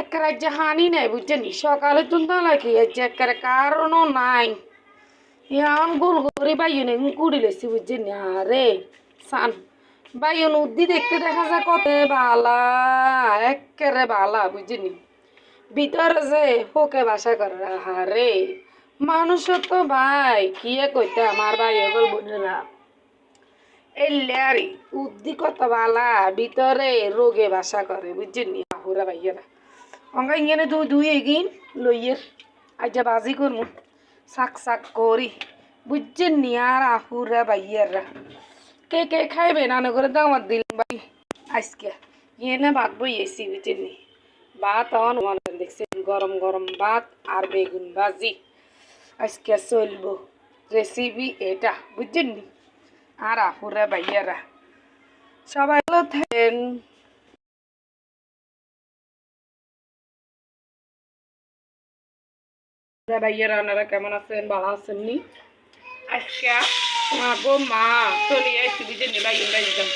একটা রাজ্যে হানি নাই বুঝছেন সকালে তুলতে লাগি যে একটা কারণও নাই। ইয়ান গোল করে বাইনে কুড়ি লেছি বুঝছেন আরে, সান। বাইন উদ্দি দেখতে দেখা যায় কত বালা একেবারে বালা বুঝছেন ভিতরে যে হোকে বাসা করে আরে মানুষের তো ভাই কিয়ে কইতে আমার ভাই এগোল বোনেরা। এল্লারি উদ্দি কত বালা, ভিতরে রোগে বাসা করে বুঝছেন আহুরা ভাইয়েরা অঙ্গা ইঞ্জনে দু দুই এগিন লইয়ের আজ বাজি করমু। শাক শাক করি। বুঝছেন নি আর আহুরা বাইয়াররা কে কে খাইবে? না করে দামাত দিল বাই আজকে ইয়ে না ভাত বইয়েছি, বুঝছেন নি? ভাত অন দেখছেন, গরম গরম ভাত আর বেগুন বাজি আজকে চলবো। রেসিপি এটা, বুঝছেন নি? আর আহুরা বাইয়ারা। সবাই ভালো থাকেন। ভাইয়ারা ওনারা কেমন আছেন? ভালো আছেন নি? আজকে মা গো, মা, চলে আসছি বুঝছেন নি ভাই ইন্দাজ দাম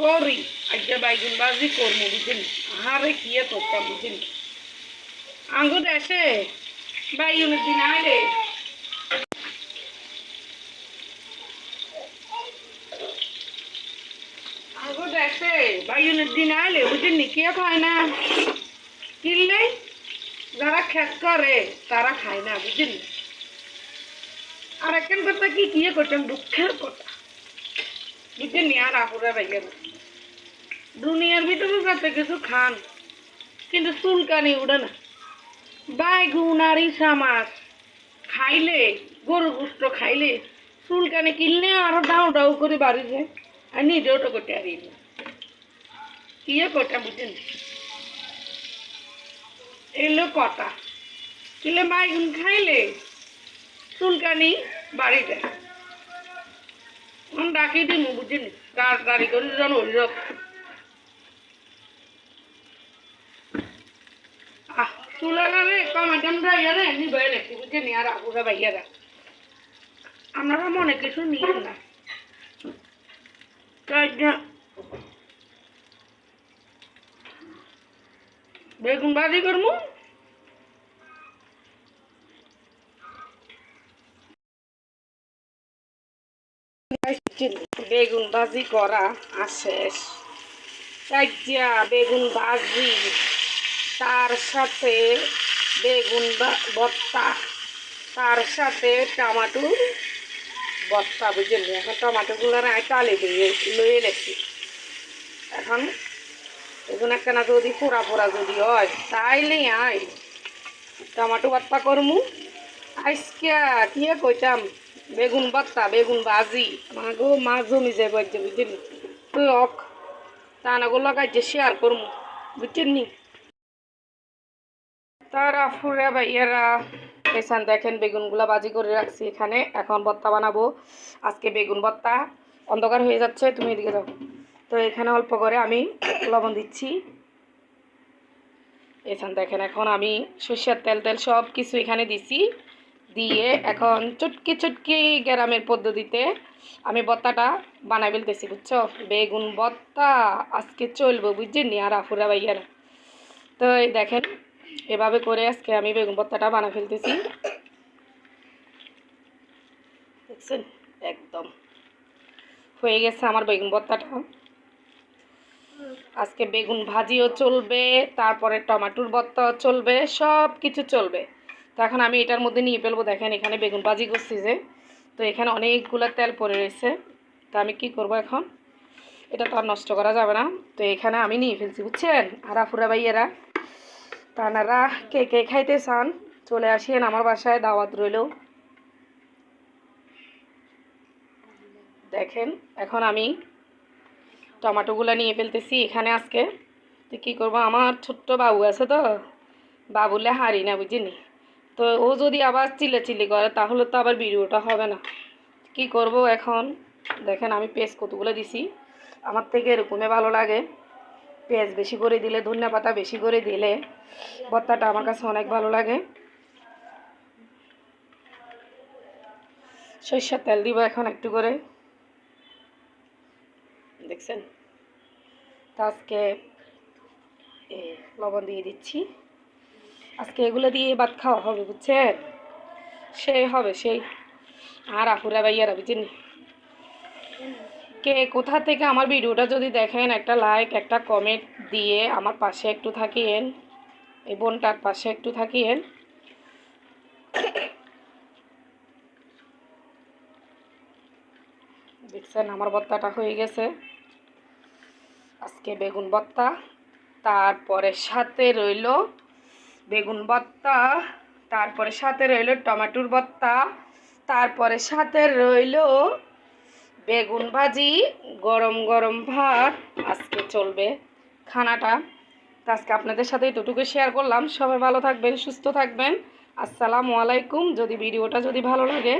করি। আজকে বাইগুন বাজি করব বুঝছেন আহারে, কি করতাম বুঝছেন আঙ্গুর আসে? বাইগুনের দিন আইলে আসে বাইগুনের দিন আইলে বুঝছেন নি কে খায় না? কিনলে যারা খেত করে, তারা খায় না বুঝছেন আর একখান কথা কি কি করতাম? দুঃখের কথা। নি আর আপুরা দুনিয়ার ভিতরে যাতে কিছু খান, কিন্তু চুলকানি উড়ে না। বাইগুন আর ইসা মাছ খাইলে গরু গুষ্ট খাইলে, চুলকানি কিনলে আরও ডাউ ডাউ করে বাড়ি যায়। তো করতে পারি না কি করতে বুঝছেন এলো কথা কিলে বাইগুন খাইলে চুলকানি ডাকি দিন বুঝিনি তাড়াতাড়ি করে যেন আহ চুলাগারে কমাটাম ভাইয়ারে নিবে রেখে বুঝিনি আর আবুরা ভাইয়ারা আপনারা মনে কিছু নিয়ে না বেগুন ভাজি করব। বেগুন ভাজি করা কাজিয়া বেগুন ভাজি, তার সাথে বেগুন ভর্তা, তার সাথে টমাটোর ভর্তা বুঝলেন এখন টমাটোগুলো তালে দিয়ে লয়ে লেছি এখন এগুলো একখানা যদি পোড়া পোড়া যদি হয়, তাইলে আই টমাটো ভর্তা করমু। আজকে কি কইতাম? বেগুন ভর্তা বেগুন ভাজি। মা গো মা জমি যাই বাজছে বুঝলি। তুই অক টানাগো লাগাইছে শেয়ার করমু। বুঝছেন নি তারা ফুরে ভাইয়ারা। এখান দেখেন, বেগুনগুলা বাজি করে রাখছি এখানে। এখন ভর্তা বানাবো। আজকে বেগুন ভর্তা অন্ধকার হয়ে যাচ্ছে, তুমি এদিকে যাও। তো এখানে অল্প করে আমি লবণ দিচ্ছি। এখান দেখেন, এখন আমি সর্ষের তেল তেল সব কিছু এখানে দিছি। দিয়ে এখন চুটকি চুটকি গ্রামের পদ্ধতিতে আমি বত্তাটা বানাই ফেলতেছি, বুঝছ? বেগুন বত্তা আজকে চলবো, বুঝছেন আর আফুরা ভাইয়ারা। তো এই দেখেন এভাবে করে আজকে আমি বেগুন ভর্তাটা বানা ফেলতেছি। দেখছেন? একদম। হয়ে গেছে আমার বেগুন ভর্তাটা আজকে বেগুন ভাজিও চলবে, তারপরে টমাটোর ভর্তাও চলবে সব কিছু চলবে। তো এখন আমি এটার মধ্যে নিয়ে ফেলব, দেখেন এখানে বেগুন ভাজি করছি যে। তো এখানে অনেকগুলো তেল পড়ে রয়েছে। তো আমি কি করব এখন? এটা তো আর নষ্ট করা যাবে না। তো এখানে আমি নিয়ে ফেলছি, বুঝছেন? আর আফুরা ভাইয়েরা। তানারা কে কে খাইতে চান, চলে আসেন আমার বাসায়, দাওয়াত রইল। দেখেন, এখন আমি টমাটোগুলো নিয়ে ফেলতেছি এখানে আজকে। তো কী করব, আমার ছোট্ট বাবু আছে তো, বাবুলে হারি না বুঝিনি। তো ও যদি আবার চিলে চিলি করে, তাহলে তো আবার ভিডিওটা হবে না। কি করব এখন? দেখেন, আমি পেস্ট কতগুলো দিছি। আমার থেকে এরকমই ভালো লাগে। পেঁয়াজ বেশি করে দিলে, ধনিয়া পাতা বেশি করে দিলে ভর্তাটা আমার কাছে অনেক ভালো লাগে। সর্ষের তেল দিব এখন একটু করে। দেখছেন? তা আজকে লবণ দিয়ে দিচ্ছি। আজকে এগুলো দিয়ে ভাত খাওয়া হবে, বুঝছেন? সেই হবে, সেই। আর আপুরা ভাইয়ারা বুঝছেন কে? কোথা থেকে আমার ভিডিওটা যদি দেখেন, একটা লাইক একটা কমেন্ট দিয়ে আমার পাশে একটু থাকিয়েন। এই বোনটার পাশে একটু থাকিয়েন। দেখছেন, আমার ভর্তাটা হয়ে গেছে। আজকে বেগুন ভর্তা তারপরে সাথে রইল বেগুন ভর্তা তারপরে সাথে রইল টমেটোর ভর্তা তারপরে সাথে রইল বেগুন ভাজি, গরম গরম ভাত, আজকে চলবে খানাটা। তো আজকে আপনাদের সাথে এতটুকু শেয়ার করলাম। সবাই ভালো থাকবেন, সুস্থ থাকবেন। আসসালামু আলাইকুম। যদি ভিডিওটা যদি ভালো লাগে,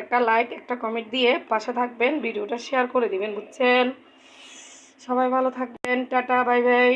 একটা লাইক একটা কমেন্ট দিয়ে পাশে থাকবেন, ভিডিওটা শেয়ার করে দিবেন, বুঝছেন? সবাই ভালো থাকবেন। Tata bye bye